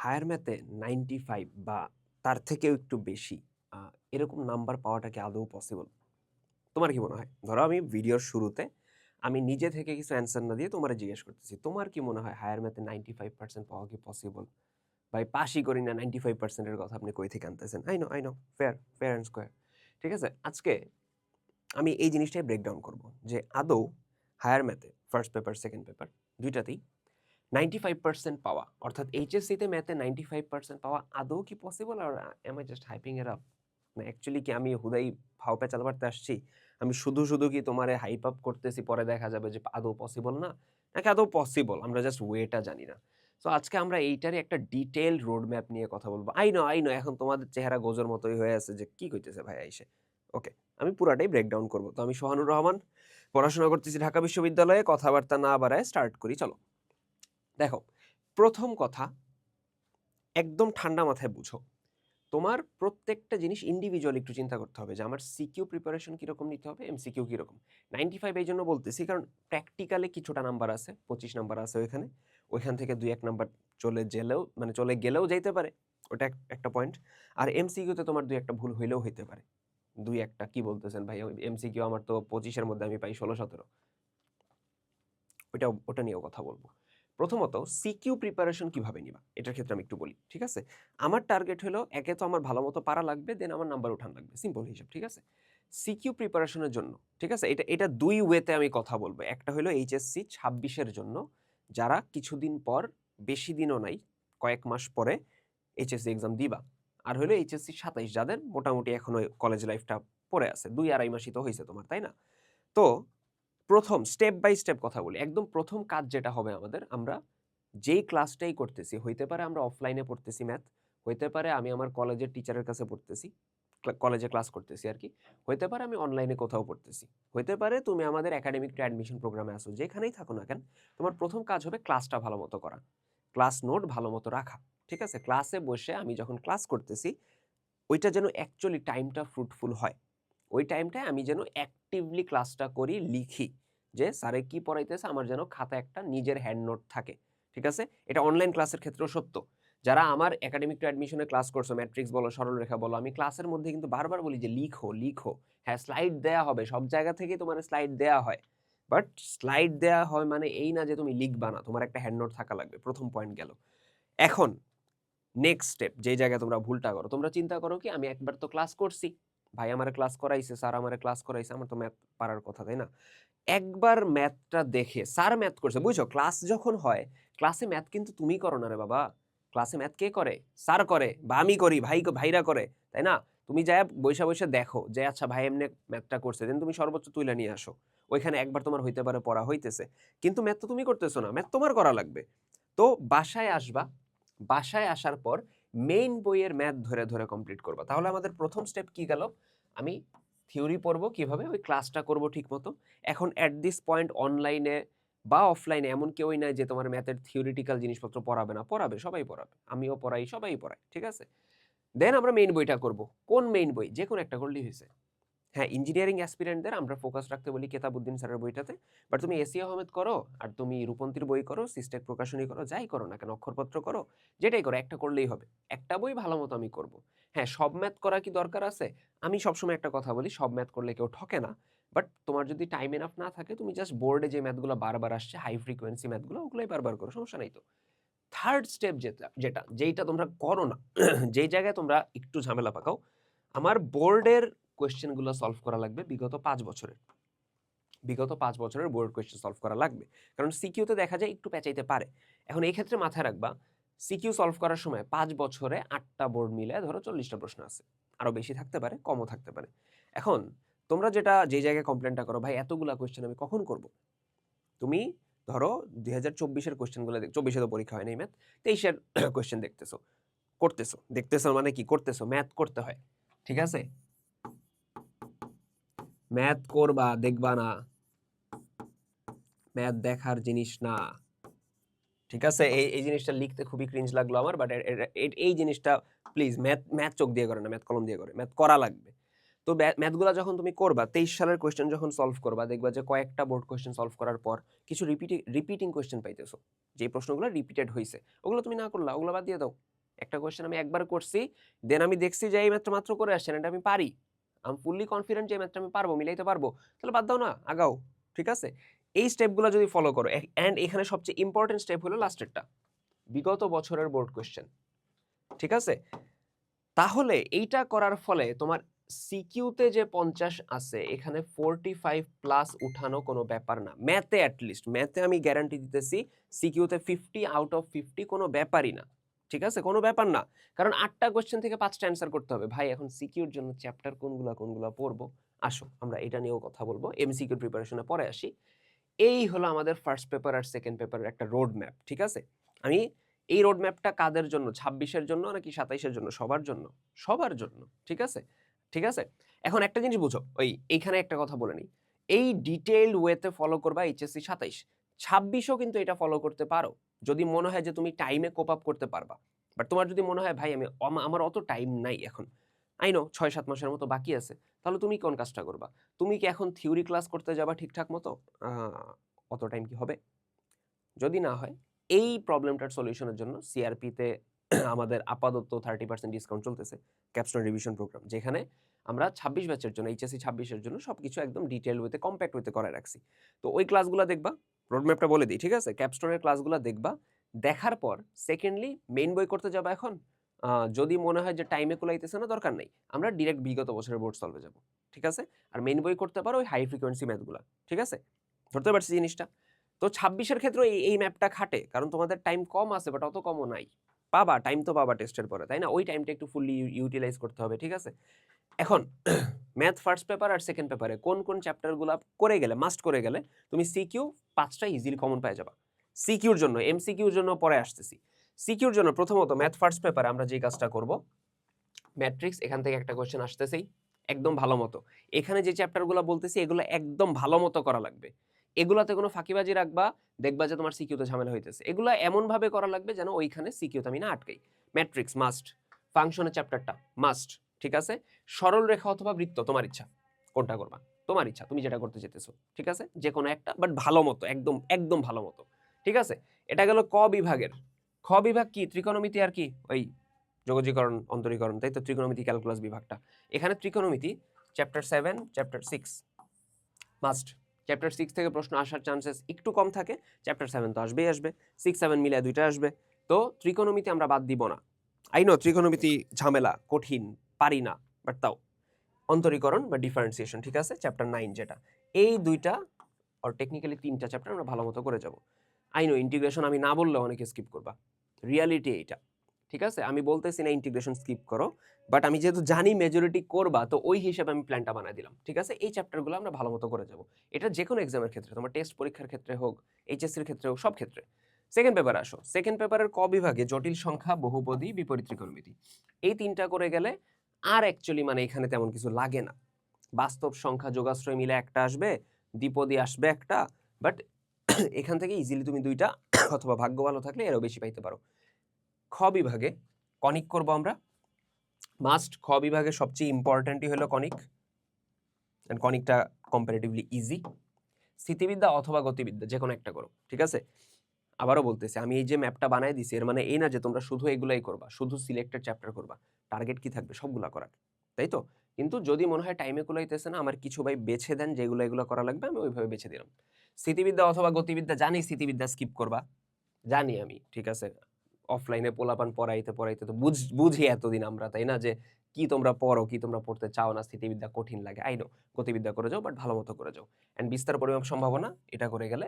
Higher ম্যাথে 95 বা তার থেকেও একটু বেশি এরকম নাম্বার পাওয়াটা কি আদৌ পসিবল? তোমার কি মনে হয়? ধরো আমি ভিডিওর শুরুতে আমি নিজে থেকে কিছু অ্যান্সার না দিয়ে তোমারে জিজ্ঞেস করতেছি। তোমার কি মনে হয় হায়ার ম্যাথে 95% পাওয়া কি পসিবল? ভাই পাসই করি না 95% এর কথা আপনি কই থেকে আনতেছেন? I know, I know. Fair, fair and square. ঠিক আছে? আজকে আমি এই জিনিসটাই ব্রেকডাউন করব যে আদৌ হায়ার ম্যাথে ফার্স্ট পেপার, সেকেন্ড পেপার ২ টাতেই 95% পাওয়া অর্থাৎ এইচএসসিতে ম্যাথে 95% পাওয়া আদৌ কি possible R am I just hyping it up? Actually কি আমি হুদাই ফাও পেঁচাল পারতে আসছি? আমি শুধু, শুধু কি তোমারে হাইপ আপ করতেছি পরে দেখা যাবে যে আদৌ পসিবল না? নাকি আদৌ পসিবল আমরা জাস্ট ওয়েটা জানি না। সো আজকে আমরা এইটারই একটা ডিটেইলড রোড ম্যাপ নিয়ে কথা বলব। আই নো, আই নো এখন তোমাদের চেহারা গোজোর মতোই হয়ে আছে যে কি কইতেছে ভাইয়া এসে। ওকে, আমি পুরাটাই ব্রেকডাউন করব। তো আমি সোহানুর রহমান পড়াশোনা করতেছি ঢাকা বিশ্ববিদ্যালয়ে। কথাবার্তা না বাড়ায় স্টার্ট করি চলো। দেখো, প্রথম কথা একদম ঠান্ডা মাথায় বুঝো। তোমার প্রত্যেকটা জিনিস ইন্ডিভিজুয়ালি একটু চিন্তা করতে হবে যে আমার সিকিউ প্রিপারেশন কীরকম নিতে হবে, এমসিকিউ কীরকম। 95 এইজন্য বলতেছি কারণ প্র্যাকটিক্যালে কিছুটা নাম্বার আছে, ২৫ নাম্বার আছে ওইখানে। ওইখান থেকে ২-১ নাম্বার চলে গেলেও মানে চলে গেলেও যাইতে পারে। ওটা একটা পয়েন্ট। আর এমসিকিউতে তোমার দুই একটা ভুল হইলেও হইতে পারে। দুই একটা কি বলতেছেন ভাই? ওই এমসিকিউ আমার তো পঁচিশের মধ্যে আমি পাই ১৬-১৭ ওইটা ওটা নিয়েও কথা বলব। প্রথমত সিকিউ প্রিপারেশন কীভাবে নিবা? এটার ক্ষেত্রে আমি একটু বলি। ঠিক আছে? আমার টার্গেট হলো একে তো আমার ভালো মতো পারা লাগবে, দেন আমার নাম্বার উঠান লাগবে। সিম্পল হিসাব। ঠিক আছে? সিকিউ প্রিপারেশনের জন্য, ঠিক আছে? এটা এটা ২ ওয়েতে আমি কথা বলব একটা হলো এইচএসসি ছাব্বিশের জন্য যারা কিছুদিন পর বেশি দিনও নাই, কয়েক মাস পরে এইচএসসি এক্সাম দিবা। আর হলো এইচএসসি ২৭ যাদের মোটামুটি এখনও কলেজ লাইফটা পড়ে আছে। ২-২.৫ মাসই তো হয়েছে তোমার, তাই না? তো ১ম স্টেপ বাই স্টেপ কথা বলি। একদম প্রথম কাজ যেটা হবে আমাদের আমরা যেই ক্লাসটাই করতেছি, হইতে পারে আমরা অফলাইনে পড়তেছি ম্যাথ, হইতে পারে আমি আমার কলেজের টিচারের কাছে পড়তেছি, কলেজে ক্লাস করতেছি আর কি হইতে পারে আমি অনলাইনে কোথাও পড়তেছি। হইতে পারে তুমি আমাদের একাডেমিক অ্যাডমিশন প্রোগ্রামে আসো যেখানেই থাকো না কেন, তোমার প্রথম কাজ হবে ক্লাসটা ভালো মতো করা। ক্লাস নোট ভালো মতো রাখা। ঠিক আছে? ক্লাসে বসে আমি যখন ক্লাস করতেছি, ওইটা যেন অ্যাকচুয়ালি টাইমটা ফ্রুটফুল হয়। ওই টাইমটায় আমি যেন অ্যাক্টিভলি ক্লাসটা করি, লিখি যে স্যারে কি পড়াইতেছে আমার যেন খাতায় একটা নিজের হ্যান্ড নোট থাকে। ঠিক আছে? এটা অনলাইন ক্লাসের ক্ষেত্রেও সত্য। যারা আমার একাডেমিক টু অ্যাডমিশন ক্লাস করছ, ম্যাট্রিক্স বলো, সরলরেখা বলো, আমি ক্লাসের মধ্যে কিন্তু বারবার বলি যে লিখো, লিখো। হ্যাঁ, স্লাইড দেয়া হবে। সব জায়গা থেকেই তোমার স্লাইড দেয়া হয়। বাট স্লাইড দেয়া হয় মানে এই না যে তুমি লিখবা না। তোমার একটা হ্যান্ড নোট থাকা লাগবে। প্রথম পয়েন্ট গেল। এখন নেক্সট স্টেপ যেই জায়গায় তোমরা ভুলটা করো। তোমরা চিন্তা করো কি আমি একবার তো ক্লাস করছি। ভাই আমার ক্লাস করাইছে, স্যার আমারে ক্লাস করাইছে। আমার তো ম্যাথ পারার কথা, তাই না? একবার ম্যাথটা দেখে স্যার ম্যাথ করছে। বুঝছ? ক্লাস যখন হয়, ক্লাসে ম্যাথ কিন্তু তুমি করো না রে বাবা। ক্লাসে ম্যাথ কে করে? স্যার করে বা আমি করি, ভাই ভাইরা করে। তাই না? তুমি যাইয়া বইসা, বইসা দেখো যে আচ্ছা ভাই এমনি ম্যাথটা করছে। দেন তুমি সর্বোচ্চ তুইলা নিয়ে আসো। ওইখানে একবার তোমার হইতে পারে পড়া হইতেছে। কিন্তু ম্যাথ তো তুমি করতেছো না। ম্যাথ তোমার করা লাগবে। তো বাসায় আসবা। বাসায় আসার পর মেইন বইয়ের ম্যাথ ধরে, ধরে কমপ্লিট করব তাহলে আমাদের প্রথম স্টেপ কি গেল? আমি থিওরি পড়ব কীভাবে? ওই ক্লাসটা করব ঠিক মতো এখন অ্যাট দিস পয়েন্ট অনলাইনে বা অফলাইনে এমন কেউই নাই যে তোমার ম্যাথের থিওরিটিক্যাল জিনিসপত্র পড়াবে না। পড়াবে, সবাই পড়াবে। আমিও পড়াই, সবাই পড়াই ঠিক আছে? দেন আমরা মেইন বইটা করব। কোন মেইন বই? যে কোনো একটা করলেই হইছে। হ্যাঁ, ইঞ্জিনিয়ারিং অ্যাসপিরেন্টদের আমরা ফোকাস রাখতে বলি কেতাবউদ্দিন স্যারের বইটাতে। বাট তুমি এসি আহমেদ করো, আর তুমি রূপন্তীর বই করো, সিস্টেক প্রকাশনী করো, যাই করো না কেন, অক্ষরপত্র করো, যেটাই করো একটা করলেই হবে। একটা বই ভালো মতো আমি করব। হ্যাঁ, সব ম্যাথ করা কি দরকার আছে? আমি সবসময় একটা কথা বলি, সব ম্যাথ করলে কেউ ঠকে না। বাট তোমার যদি টাইম এনাফ না থাকে তুমি জাস্ট বোর্ডে যে ম্যাথগুলো বারবার আসছে, হাই ফ্রিকোয়েন্সি ম্যাথগুলো ওগুলোই বারবার করো। সমস্যা নাই তো। থার্ড স্টেপ যেটা, যেটা যেইটা তোমরা করো না, যেই জায়গায় তোমরা একটু ঝামেলা পাকাও, আমার বোর্ডের কোয়েশ্চেনগুলো সলভ করা লাগবে বিগত ৫ বছরের। বিগত ৫ বছরের বোর্ড কোয়েশ্চেন সলভ করা লাগবে। কারণ সিকিউতে দেখা যায় একটু পেঁচাইতে পারে। এখন এই ক্ষেত্রে মাথায় রাখবা, সিকিউ সলভ করার সময় ৫ বছরে ৮ টা বোর্ড মিলায় ধরো ৪০ টা প্রশ্ন আছে। আরও বেশি থাকতে পারে, কমও থাকতে পারে। এখন তোমরা যেটা যেই জায়গায় কমপ্লেইনটা করো, ভাই এতগুলা কোয়েশ্চেন আমি কখন করব? তুমি ধরো ২০২৪ এর কোয়েশ্চেনগুলো দেখ ২৪ এ তো পরীক্ষা হয় নাই ম্যাথ। ২৩ এর কোয়েশ্চেন দেখতেছো। করতেছো। দেখতেছো মানে কি? করতেছো। ম্যাথ করতে হয়। ঠিক আছে? ম্যাথ করবা, দেখবা না। ম্যাথ দেখার জিনিস না। ঠিক আছে? এই, এই জিনিসটা লিখতে খুবই ক্রিঞ্জ লাগল আমার। বাট এই জিনিসটা প্লিজ ম্যাথ, ম্যাথ চোখ দিয়ে করে না, ম্যাথ কলম দিয়ে করে। ম্যাথ করা লাগবে। তো ম্যাথগুলো যখন তুমি করবা তেইশ সালের কোয়েশ্চেন যখন সলভ করবা দেখবা যে কয়েকটা বোর্ড কোয়েশ্চেন সলভ করার পর কিছু রিপিটিং রিপিটিং কোয়েশ্চেন পাইতেছো যে প্রশ্নগুলো রিপিটেড হয়েছে ওগুলো তুমি না করলা ওগুলো বাদ দিয়ে দাও একটা কোয়েশ্চেন আমি একবার করছি দেন আমি দেখছি যে এই ম্যাথটা মাত্র করে আসছেন এটা আমি পারি আমি ফুললি কনফিডেন্ট যে এই ম্যাথটা আমি পারব, মিলাইতে পারব, তাহলে বাদ দাও না, আগাও, ঠিক আছে? এই স্টেপগুলো যদি ফলো করো অ্যান্ড এখানে সবচেয়ে ইম্পর্টেন্ট স্টেপ হলো লাস্টেরটা বিগত বছরের বোর্ড কোয়েশ্চেন ঠিক আছে? তাহলে এইটা করার ফলে তোমার সিকিউতে যে পঞ্চাশ আছে, এখানে ফোরটি ফাইভ প্লাস উঠানো কোনো ব্যাপার না। ম্যাথে অ্যাটলিস্ট ম্যাথে আমি গ্যারান্টি দিতেছি সিকিউতে ফিফটি আউট অফ ফিফটি কোনো ব্যাপারই না। ঠিক আছে? কোনো ব্যাপার না। কারণ আটটা কোয়েশ্চেন থেকে পাঁচটা অ্যান্সার করতে হবে। ভাই, এখন সিকিউর জন্য চ্যাপ্টার কোনগুলো কোনগুলো পড়ব? আসো, আমরা এটা নিয়েও কথা বলব। এমসিকিউর প্রিপারেশনে পরে আসি। এই হলো আমাদের ফার্স্ট পেপার আর সেকেন্ড পেপারের একটা রোড ম্যাপ ঠিক আছে? আমি এই রোড ম্যাপটা কাদের জন্য? ছাব্বিশের জন্য নাকি সাতাইশের জন্য? সবার জন্য। সবার জন্য, ঠিক আছে? ঠিক আছে? এখন একটা জিনিস বুঝো, ওই এইখানে একটা কথা বলে নিই। এই ডিটেইলড ওয়েতে ফলো করবা এইচএসসি সাতাইশ। ছাব্বিশও কিন্তু এটা ফলো করতে পারো। যদি মনে হয় যে তুমি টাইমে কোপ আপ করতে পারবা। বাট তোমার যদি মনে হয়, ভাই, আমি আমার অত টাইম নাই এখন। আই নো ছয় সাত মাসের মতো বাকি আছে। তাহলে তুমি কোন কাজটা করবা? তুমি কি এখন থিওরি ক্লাস করতে যাবা ঠিকঠাক মতো? অত টাইম কি হবে? যদি না হয়, এই প্রবলেমটার সলিউশনের জন্য সিআরপিতে আমাদের আপাতত থার্টি পার্সেন্ট ডিসকাউন্ট চলতেছে ক্যাপস্টোন রিভিশন প্রোগ্রাম যেখানে আমরা ছাব্বিশ ব্যাচের জন্য এইচএসসি ছাব্বিশের জন্য সব কিছু একদম ডিটেল ওয়েতে কম্প্যাক্ট ওয়েতে করে রাখছি। তো ওই ক্লাসগুলো দেখবা রোডম্যাপটা বলে দিই, ঠিক আছে? ক্যাপস্টোনের ক্লাসগুলো দেখবা। দেখার পর সেকেন্ডলি মেইন বই করতে যাবা এখন। যদি মনে হয় যে টাইমে কুলাইতেছে না, দরকার নেই। আমরা ডিরেক্ট বিগত বছরের বোর্ড সলভে যাব, ঠিক আছে? আর মেইন বই করতে পারো ওই হাই ফ্রিকোয়েন্সি ম্যাথগুলো ঠিক আছে? ধরতে পারছি জিনিসটা। তো ছাব্বিশের ক্ষেত্রে এই এই ম্যাপটা খাটে, কারণ তোমাদের টাইম কম আছে বাট অত কমও নাই। পাবা টাইম তো পাবা টেস্টের পরে, তাই না? ওই টাইমটা একটু ফুললি ইউটিলাইজ করতে হবে, ঠিক আছে? এখন ম্যাথ ফার্স্ট পেপার আর সেকেন্ড পেপারে কোন কোন চ্যাপ্টারগুলো করে গেলে মাস্ট করে গেলে তুমি সিকিউ পাঁচটা ইজিলি কমন পেয়ে যাবা। সিকিউর জন্য এমসিকিউর জন্য পরে আসতেছি। সিকিউর জন্য প্রথমত ম্যাথ ফার্স্ট পেপারে আমরা যে কাজটা করব ম্যাট্রিক্স এখান থেকে একটা কোয়েশ্চেন আসতেছেই, একদম ভালো মতো। এখানে যে চ্যাপ্টারগুলো বলতেছি, এগুলো একদম ভালো মতো করা লাগবে। এগুলাতে কোনো ফাঁকিবাজি রাখবা, দেখবা যে তোমার সিকিউতে ঝামেলা হইতেছে। এগুলো এমনভাবে করা লাগবে যেন ওইখানে সিকিউতে আমি না আটকাই। ম্যাট্রিক্স মাস্ট ফাংশনের চ্যাপ্টারটা মাস্ট ঠিক আছে? সরল রেখা অথবা বৃত্ত, তোমার ইচ্ছা। কোনটা করবা? তোমার ইচ্ছা, তুমি যেটা করতে যেতেছো ঠিক আছে? যে কোনো একটা বাট ভালো মতো, একদম একদম ভালো মতো, ঠিক আছে? এটা গেল ক বিভাগের। খ বিভাগ কি? ত্রিকোণমিতি আর কি? ওই যোগজীকরণ, অন্তরীকরণ, তাই তো? ত্রিকোণমিতি ক্যালকুলাস বিভাগটা। এখানে ত্রিকোণমিতি chapter seven chapter six must chapter six থেকে প্রশ্ন আসার চান্সেস একটু কম থাকে চ্যাপ্টার সেভেন তো আসবেই আসবে। সিক্স সেভেন মিলে দুইটা আসবে। তো ত্রিকোণমিতি আমরা বাদ দিব না। আই নো ত্রিকোণমিতি ঝামেলা, কঠিন। পারি না বাট তাও। অন্তরীকরণ বা ডিফারেন্সিয়েশন ঠিক আছে? চ্যাপ্টার নাইন যেটা। এই দুইটা আর টেকনিক্যালি তিনটা চ্যাপ্টার আমরা ভালো মতো করে যাব। আই নো ইন্টিগ্রেশন আমি না বললে অনেকে স্কিপ করবা। রিয়ালিটি এইটা, ঠিক আছে? আমি বলতেছি না ইন্টিগ্রেশন স্কিপ করো বাট আমি যেহেতু জানি মেজরিটি করবা, তো ওই হিসেবে আমি প্ল্যানটা বানাই দিলাম, ঠিক আছে? এই চ্যাপ্টারগুলো আমরা ভালো মতো করে যাব। এটা যে কোনো এক্সামের ক্ষেত্রে, তোমার টেস্ট পরীক্ষার ক্ষেত্রে হোক এইচএসসির ক্ষেত্রে হোক, সব ক্ষেত্রে। সেকেন্ড পেপার আসো। সেকেন্ড পেপারের ক বিভাগে জটিল সংখ্যা, বহুপদী, বিপরীত ত্রিকোণমিতি। এই তিনটা করে গেলে আর অ্যাকচুয়ালি মানে এখানে তেমন কিছু লাগে না। বাস্তব সংখ্যা যোগাশ্রয় মিলে একটা আসবে, দ্বিপদী আসবে একটা বাট এখান থেকে ইজিলি তুমি দুইটা অথবা ভাগ্য ভালো থাকলে এরও বেশি পাইতে পারো। খ বিভাগে কনিক করব আমরা। মাস্ট খ বিভাগে সবচেয়ে ইম্পর্ট্যান্টই হলো কনিক। অ্যান্ড কনিকটা কম্পারেটিভলি ইজি স্থিতিবিদ্যা অথবা গতিবিদ্যা যে কোনো একটা করো, ঠিক আছে? আবারও বলতেছি, আমি এই যে ম্যাপটা বানাই দিছি, এর মানে এই না যে তোমরা শুধু এগুলাই করবা, শুধু সিলেক্টেড চ্যাপ্টার করবা। টার্গেট কি থাকবে? সবগুলা করার। তাই তো? কিন্তু যদি মনে হয় টাইমে কুলাইতেছে না, আমার কিছু ভাই বেছে দেন, যেগুলো এগুলো করা লাগবে, আমি ওইভাবে বেছে দিলাম। স্থিতিবিদ্যা অথবা গতিবিদ্যা জানি স্থিতিবিদ্যা স্কিপ করবা। জানি আমি, ঠিক আছে? অফলাইনে পোলাপান পড়াইতে পড়াইতে তো বুঝ, বুঝি এতদিন আমরা, তাই না? যে কি তোমরা পড়ো, কি তোমরা পড়তে চাও না স্থিতিবিদ্যা কঠিন লাগে। আই নো গতিবিদ্যা করে যাও বাট ভালো মতো করে যাও। অ্যান্ড বিস্তার পরিমাপ সম্ভাবনা, এটা করে গেলে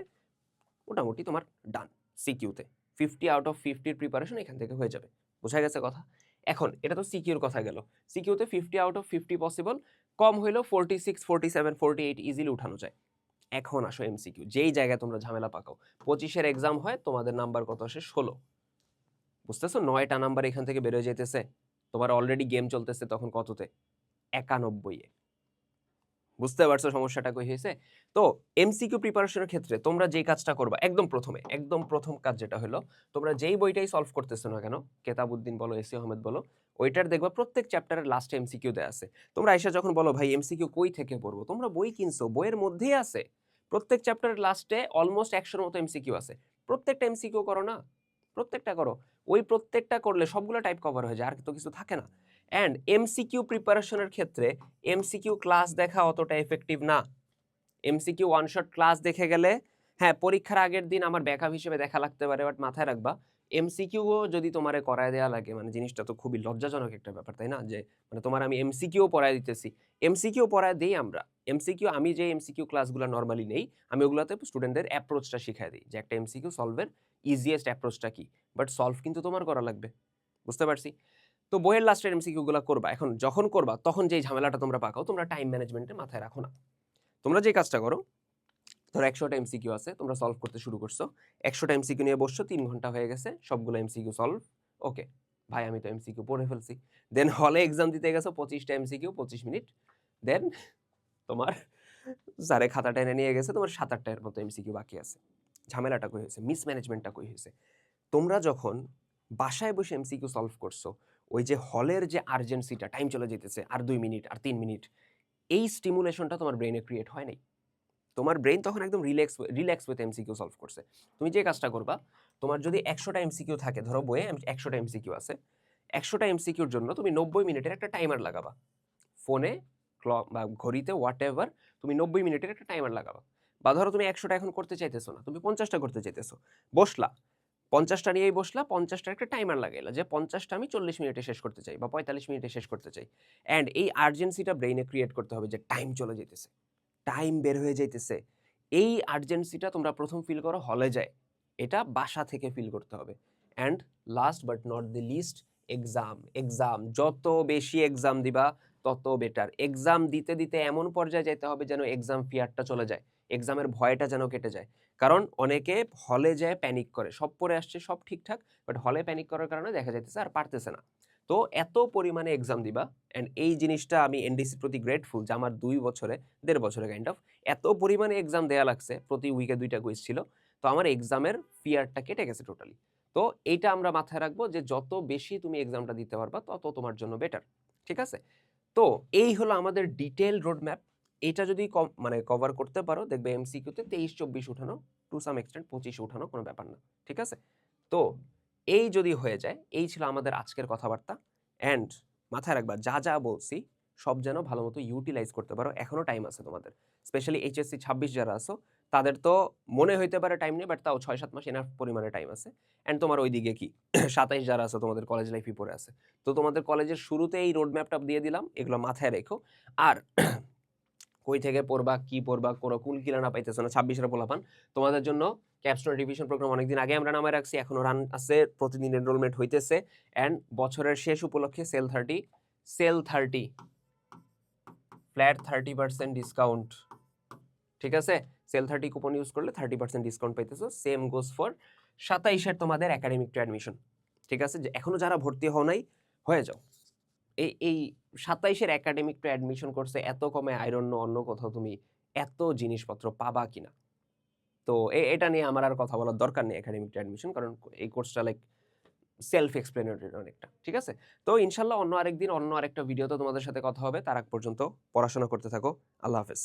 মোটামুটি তোমার ডান সিকিউতে ফিফটি আউট অফ ফিফটির প্রিপারেশন এখান থেকে হয়ে যাবে। বোঝা গেছে কথা? এখন, এটা তো সিকিউর কথা গেল। সিকিউতে fifty out of fifty possible কম হইলেও forty six forty seven forty eight easily উঠানো যায়। এখন আসো এমসিকিউ যেই জায়গায় তোমরা ঝামেলা পাকাও। পঁচিশের এক্সাম হয়, তোমাদের নাম্বার কত আসে? ষোলো। বুঝতেছো? নয়টা নাম্বার এখান থেকে বেরোয় যেতেছে তোমার অলরেডি গেম চলতেছে তখন কততে? একানব্বইয়ে। বুঝতে পারছ সমস্যাটা কই হয়েছে? তো এমসিকিউ প্রিপারেশনের ক্ষেত্রে তোমরা যেই কাজটা করবা, একদম প্রথমে, একদম প্রথম কাজ যেটা হলো, তোমরা যেই বইটাই সলভ করতেছো না কেন কেতাবুদ্দিন বলো, এসি আহমেদ বলো, ওইটার দেখবা প্রত্যেক চ্যাপ্টারের লাস্টে এমসিকিউ দেয়া আছে। তোমরা এসে যখন বলো, ভাই এমসিকিউ কই থেকে পড়ব? তোমরা বই কিনছো, বইয়ের মধ্যেই আছে। প্রত্যেক চ্যাপ্টারের লাস্টে অলমোস্ট একশোর মতো এমসিকিউ আছে। প্রত্যেকটা এমসিকিউ করো না, প্রত্যেকটা করো। ওই প্রত্যেকটা করলে সবগুলো টাইপ কভার হয়ে যায়, আর তো কিছু থাকে না। অ্যান্ড এমসিকিউ প্রিপারেশনের ক্ষেত্রে এমসিকিউ ক্লাস দেখা অতটা এফেক্টিভ না। এমসিকিউ ওয়ান শট ক্লাস দেখে গেলে হ্যাঁ পরীক্ষার আগের দিন আমার ব্যাকআপ হিসেবে দেখা লাগতে পারে বাট মাথায় রাখবা এমসিকিউও যদি তোমারে করায় দেওয়া লাগে মানে জিনিসটা তো খুবই লজ্জাজনক একটা ব্যাপার, তাই না? যে মানে তোমার আমি এমসিকিউ পড়ায় দিতেছি। এমসিকিউ পড়ায় দিই আমরা। এমসিকিউ আমি যে এমসিকিউ ক্লাসগুলো নর্মালি নেই, আমি ওগুলোতে স্টুডেন্টদের অ্যাপ্রোচটা শিখাই দিই, যে একটা এমসিকিউ সলভের ইজিয়েস্ট অ্যাপ্রোচটা কি? বাট সলভ কিন্তু তোমার করা লাগবে। বুঝতে পারছি? তো বইয়ের লাস্টের এমসিকিউগুলো করবা। এখন যখন করবা, তখন যেই ঝামেলাটা তোমরা পাকাও, তোমরা টাইম ম্যানেজমেন্টে মাথায় রাখো না। তোমরা যে কাজটা করো, ধরো একশোটা এমসিকিউ আছে, তোমরা সলভ করতে শুরু করছ। একশোটা এমসিকিউ নিয়ে বসছো, তিন ঘণ্টা হয়ে গেছে, সবগুলো এমসিকিউ সলভ ওকে ভাই আমি তো এমসিকিউ পড়ে ফেলছি। দেন হলে এক্সাম দিতে গেছো, পঁচিশটা এমসিকিউ পঁচিশ মিনিট। দেন তোমার স্যারে খাতা টেনে নিয়ে গেছে, তোমার সাত আটটার মতো এমসিকিউ বাকি আছে। ঝামেলাটা কই হয়েছে? মিসম্যানেজমেন্টটা কই হয়েছে? তোমরা যখন বাসায় বসে এমসিকিউ সলভ করছ ওই যে হলের যে আর্জেন্সিটা টাইম চলে যেতেছে আর দুই মিনিট, আর তিন মিনিট, এই স্টিমুলেশনটা তোমার ব্রেনে ক্রিয়েট হয় নাই। তোমার ব্রেন তখন একদম relax relax with MCQ solve করছে। তুমি যে কাজটা করবা, তোমার যদি একশোটা এমসিকিউ থাকে, ধরো বইয়ে একশোটা এমসিকিউ আছে, একশোটা এমসিকিউর জন্য তুমি নব্বই মিনিটের একটা টাইমার লাগাবা। ফোনে ক্লক বা ঘড়িতে হোয়াট এভার তুমি নব্বই মিনিটের একটা টাইমার লাগাবা। বা ধরো তুমি একশোটা এখন করতে চাইতেছো না, তুমি পঞ্চাশটা করতে চাইতেছো, বসলা পঞ্চাশটা নিয়েই বসলা পঞ্চাশটার একটা টাইমার লাগাইলা যে পঞ্চাশটা আমি চল্লিশ মিনিটে শেষ করতে চাই বা পঁয়তাল্লিশ মিনিটে শেষ করতে চাই। অ্যান্ড এই আর্জেন্সিটা ব্রেইনে ক্রিয়েট করতে হবে যে টাইম চলে যেতেছে টাইম বের হয়ে যাইতেছে। এই আর্জেন্সিটা তোমরা প্রথম ফিল করো হলে যায়, এটা বাসা থেকে ফিল করতে হবে। And last but not the least exam exam যত বেশি এক্সাম দিবা, তত বেটার এক্সাম দিতে দিতে এমন পর্যায়ে যেতে হবে যেন এক্সাম ফিয়ারটা চলে যায় এক্সামের ভয়টা যেন কেটে যায়। কারণ অনেকে হলে যায় প্যানিক করে। সব পরে আসছে, সব ঠিকঠাক বাট হলে প্যানিক করার কারণে দেখা যাইতেছে আর পারতেছে না। তো এত পরিমাণে এক্সাম দিবা অ্যান্ড এই জিনিসটা আমি এনডিসির প্রতি গ্রেটফুল যে আমার দুই বছরে, দেড় বছরে কাইন্ড অফ এত পরিমাণে এক্সাম দেয়া লাগছে। প্রতি উইকে দুইটা কুইজ ছিল। তো আমার এক্সামের ফিয়ারটা কেটে গেছে টোটালি তো এইটা আমরা মাথায় রাখব যে যত বেশি তুমি এক্সামটা দিতে পারবা, তত তোমার জন্য বেটার ঠিক আছে? তো এই হলো আমাদের ডিটেল রোড ম্যাপ এটা যদি মানে কভার করতে পারো, দেখবে এমসিকিউতে তেইশ, চব্বিশ উঠানো টু সাম এক্সটেন্ট পঁচিশ উঠানো কোনো ব্যাপার না, ঠিক আছে? তো এই যদি হয়ে যায়, এই ছিল আমাদের আজকের কথাবার্তা অ্যান্ড মাথায় রাখবা, যা যা বলছি, সব যেন ভালো মতো ইউটিলাইজ করতে পারো এখনও টাইম আছে তোমাদের। স্পেশালি এইচএসসি ছাব্বিশ যারা আছো, তাদের তো মনে হইতে পারে টাইম নেই বাট তাও ছয় সাত মাস এনাফ পরিমাণে টাইম আছে। অ্যান্ড তোমার ওইদিকে কি? সাতাইশ যারা আছে, তোমাদের কলেজ লাইফই পড়ে আছে। তো তোমাদের কলেজের শুরুতে এই রোড ম্যাপটা দিয়ে দিলাম, এগুলো মাথায় রেখো। আর কই থেকে পড়বা, কি পড়বা, কোনো কুল কিলা না পাইতেছো না, ছাব্বিশের পোলাপান। তোমাদের জন্য ক্যাপস্টোন রিভিশন প্রোগ্রাম অনেকদিন আগে আমরা নামে রাখছি, এখনও রান আছে, প্রতিদিন এনরোলমেন্ট হইতেছে। অ্যান্ড বছরের শেষ উপলক্ষে sale thirty sale thirty flat thirty percent discount ঠিক আছে? সেল থার্টি কুপন ইউজ করলে থার্টি পার্সেন্ট ডিসকাউন্ট পাইতেছো সেম গোস ফর সাতাইশের তোমাদের একাডেমিক টু অ্যাডমিশন ঠিক আছে? যে এখনও যারা ভর্তি হও নাই, হয়ে যাও। এই এই সাতাইশের একাডেমিক টু অ্যাডমিশন করছে, এত কমে আইরন্য অন্য কোথাও তুমি এত জিনিসপত্র পাবা কিনা? তো এটা নিয়ে আমার আর কথা বলার দরকার নেই একাডেমিক টু অ্যাডমিশন কারণ এই কোর্সটা লাইক সেলফ এক্সপ্লেনেটরি অনেকটা, ঠিক আছে? তো ইনশাল্লাহ অন্য আরেকদিন, অন্য আরেকটা ভিডিওতে তোমাদের সাথে কথা হবে। তার আগ পর্যন্ত পড়াশোনা করতে থাকো। আল্লাহ হাফেজ।